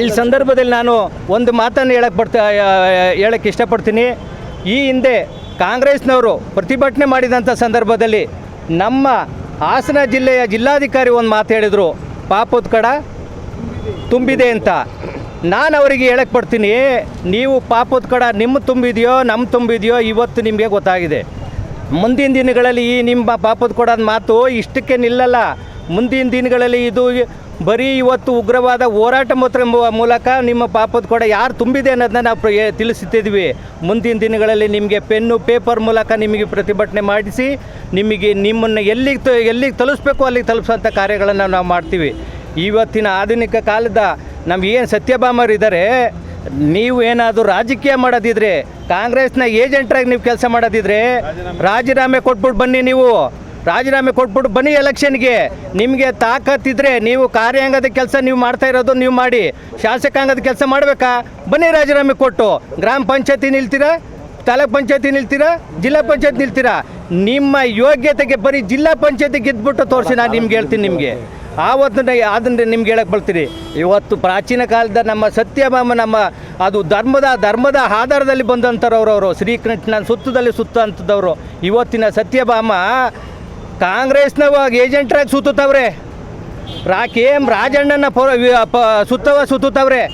ಈ ಸಂದರ್ಭದಲ್ಲಿ ನಾನು ಒಂದು ಮಾತನ್ನು ಹೇಳಕ್ಕೆ ಬರ್ತಾ ಹೇಳಕ್ಕೆ ಇಷ್ಟಪಡ್ತೀನಿ. ಈ ಹಿಂದೆ ಕಾಂಗ್ರೆಸ್ನವರು ಪ್ರತಿಭಟನೆ ಮಾಡಿದಂಥ ಸಂದರ್ಭದಲ್ಲಿ ನಮ್ಮ ಹಾಸನ ಜಿಲ್ಲೆಯ ಜಿಲ್ಲಾಧಿಕಾರಿ ಒಂದು ಮಾತು ಹೇಳಿದರು, ಪಾಪದ ಕಡ ತುಂಬಿದೆ ಅಂತ. ನಾನು ಅವರಿಗೆ ಹೇಳಕ್ಕೆ ಪಡ್ತೀನಿ ನೀವು ಪಾಪದ ಕಡ ನಿಮ್ಮ ತುಂಬಿದೆಯೋ ನಮ್ಮ ತುಂಬಿದೆಯೋ ಇವತ್ತು ನಿಮಗೆ ಗೊತ್ತಾಗಿದೆ. ಮುಂದಿನ ದಿನಗಳಲ್ಲಿ ಈ ನಿಮ್ಮ ಪಾಪದ ಕೊಡೋದು ಮಾತು ಇಷ್ಟಕ್ಕೆ ನಿಲ್ಲಲ್ಲ. ಮುಂದಿನ ದಿನಗಳಲ್ಲಿ ಇದು ಬರೀ ಇವತ್ತು ಉಗ್ರವಾದ ಹೋರಾಟ ಮಾತ್ರ ಮೂಲಕ ನಿಮ್ಮ ಪಾಪದ ಕೂಡ ಯಾರು ತುಂಬಿದೆ ಅನ್ನೋದನ್ನ ನಾವು ತಿಳಿಸುತ್ತಿದ್ವಿ ಮುಂದಿನ ದಿನಗಳಲ್ಲಿ ನಿಮಗೆ ಪೆನ್ನು, ಪೇಪರ್ ಮೂಲಕ ನಿಮಗೆ ಪ್ರತಿಭಟನೆ ಮಾಡಿಸಿ, ನಿಮಗೆ ನಿಮ್ಮನ್ನು ಎಲ್ಲಿಗೆ ಎಲ್ಲಿಗೆ ತಲುಪಿಸ್ಬೇಕು ಅಲ್ಲಿಗೆ ತಲುಪಿಸೋಂಥ ಕಾರ್ಯಗಳನ್ನು ನಾವು ಮಾಡ್ತೀವಿ. ಇವತ್ತಿನ ಆಧುನಿಕ ಕಾಲದ ನಮ್ಗೆ ಏನು ಸತ್ಯಭಾಮರು ಇದ್ದಾರೆ ನೀವು ಏನಾದರೂ ರಾಜಕೀಯ ಮಾಡೋದಿದ್ರೆ, ಕಾಂಗ್ರೆಸ್ನ ಏಜೆಂಟ್ರಾಗಿ ನೀವು ಕೆಲಸ ಮಾಡೋದಿದ್ರೆ, ರಾಜೀನಾಮೆ ಕೊಟ್ಬಿಟ್ಟು ಬನ್ನಿ ನೀವು. ರಾಜೀನಾಮೆ ಕೊಟ್ಬಿಟ್ಟು ಬನ್ನಿ ಎಲೆಕ್ಷನ್ಗೆ. ನಿಮಗೆ ತಾಕತ್ತಿದ್ರೆ ನೀವು ಕಾರ್ಯಾಂಗದ ಕೆಲಸ ನೀವು ಮಾಡ್ತಾ ಇರೋದು ನೀವು ಮಾಡಿ. ಶಾಸಕಾಂಗದ ಕೆಲಸ ಮಾಡಬೇಕಾ? ಬನ್ನಿ ರಾಜೀನಾಮೆ ಕೊಟ್ಟು. ಗ್ರಾಮ ಪಂಚಾಯತಿ ನಿಲ್ತೀರಾ? ತಾಲೂಕ್ ಪಂಚಾಯತಿ ನಿಲ್ತೀರಾ? ಜಿಲ್ಲಾ ಪಂಚಾಯತ್ ನಿಲ್ತೀರಾ? ನಿಮ್ಮ ಯೋಗ್ಯತೆಗೆ ಬರೀ ಜಿಲ್ಲಾ ಪಂಚಾಯತಿ ಗೆದ್ಬಿಟ್ಟು ತೋರಿಸಿ ನಾನು ನಿಮ್ಗೆ ಹೇಳ್ತೀನಿ ನಿಮಗೆ. ಆವತ್ತಿನ ಅದನ್ನು ನಿಮ್ಗೆ ಹೇಳಕ್ಕೆ ಬರ್ತೀರಿ. ಇವತ್ತು ಪ್ರಾಚೀನ ಕಾಲದ ನಮ್ಮ ಸತ್ಯಭಾಮ ನಮ್ಮ ಅದು ಧರ್ಮದ ಧರ್ಮದ ಆಧಾರದಲ್ಲಿ ಬಂದಂಥವ್ರವ್ರವರು ಶ್ರೀಕೃಷ್ಣನ ಸುತ್ತದಲ್ಲಿ ಸುತ್ತ ಅಂತದವರು ಇವತ್ತಿನ ಸತ್ಯಭಾಮ ಕಾಂಗ್ರೆಸ್ನ ಏಜೆಂಟ್ರಾಗಿ ಸುತ್ತುತ್ತವ್ರೆ. ರಾ ಕೆ ಎಂ ರಾಜಣ್ಣನ ಪರ ಸುತ್ತವ ಸುತ್ತುತ್ತವ್ರೆ.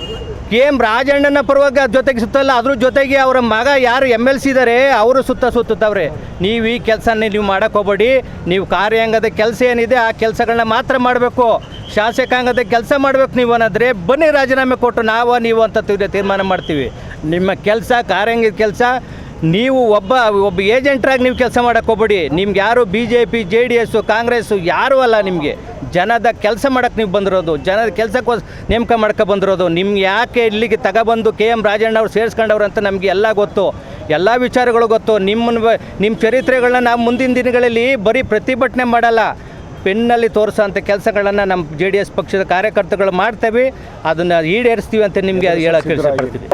ಕೆ ಎಂ ರಾಜಣ್ಣನ ಪರವಾಗಿ ಜೊತೆಗೆ ಸುತ್ತಲ್ಲ, ಅದ್ರ ಜೊತೆಗೆ ಅವರ ಮಗ ಯಾರು ಎಂ ಎಲ್ ಸಿ ಇದಾರೆ, ಅವರು ಸುತ್ತ ಸುತ್ತುತ್ತವ್ರೆ. ನೀವು ಈ ಕೆಲಸನೇ ನೀವು ಹೋಗ್ಬೇಡಿ, ನೀವು ಕಾರ್ಯಾಂಗದ ಕೆಲಸ ಏನಿದೆ ಆ ಕೆಲಸಗಳನ್ನ ಮಾತ್ರ ಮಾಡಬೇಕು. ಶಾಸಕಾಂಗದ ಕೆಲಸ ಮಾಡಬೇಕು ನೀವು ಅನ್ನೋದ್ರೆ, ಬನ್ನಿ ರಾಜೀನಾಮೆ ಕೊಟ್ಟು ನಾವು, ನೀವು ಅಂತ ತೀರ್- ತೀರ್ಮಾನ ಮಾಡ್ತೀವಿ. ನಿಮ್ಮ ಕೆಲಸ, ಕಾರ್ಯಾಂಗದ ಕೆಲಸ ನೀವು ಒಬ್ಬ ಒಬ್ಬ ಏಜೆಂಟ್ರಾಗಿ ನೀವು ಕೆಲಸ ಮಾಡಕ್ಕೆ ಹೋಗ್ಬೇಡಿ. ನಿಮ್ಗೆ ಯಾರು B J P J D S Congress ಯಾರೂ ಅಲ್ಲ ನಿಮಗೆ. ಜನದ ಕೆಲಸ ಮಾಡೋಕ್ಕೆ ನೀವು ಬಂದಿರೋದು. ಜನದ ಕೆಲಸಕ್ಕೋಸ್ ನೇಮಕ ಮಾಡ್ಕೊ ಬಂದಿರೋದು. ನಿಮ್ಗೆ ಯಾಕೆ ಇಲ್ಲಿಗೆ ತಗೊಬಂದು ಕೆ ಎಂ ರಾಜಣ್ಣ ಅವ್ರು ಸೇರಿಸ್ಕೊಂಡವ್ರು ಅಂತ ನಮಗೆ ಎಲ್ಲ ಗೊತ್ತು. ಎಲ್ಲ ವಿಚಾರಗಳು ಗೊತ್ತು. ನಿಮ್ಮನ್ನು ನಿಮ್ಮ ಚರಿತ್ರೆಗಳನ್ನ ನಾವು ಮುಂದಿನ ದಿನಗಳಲ್ಲಿ ಬರೀ ಪ್ರತಿಭಟನೆ ಮಾಡಲ್ಲ. ಪೆನ್ನಲ್ಲಿ ತೋರಿಸೋಂಥ ಕೆಲಸಗಳನ್ನು ನಮ್ಮ ಜೆ ಡಿ ಎಸ್ ಪಕ್ಷದ ಕಾರ್ಯಕರ್ತರುಗಳು ಮಾಡ್ತೇವೆ. ಅದನ್ನು ಈಡೇರಿಸ್ತೀವಿ ಅಂತ ನಿಮಗೆ ಹೇಳೋಕ್ಕೆ ಇಷ್ಟಪಡ್ತೀನಿ.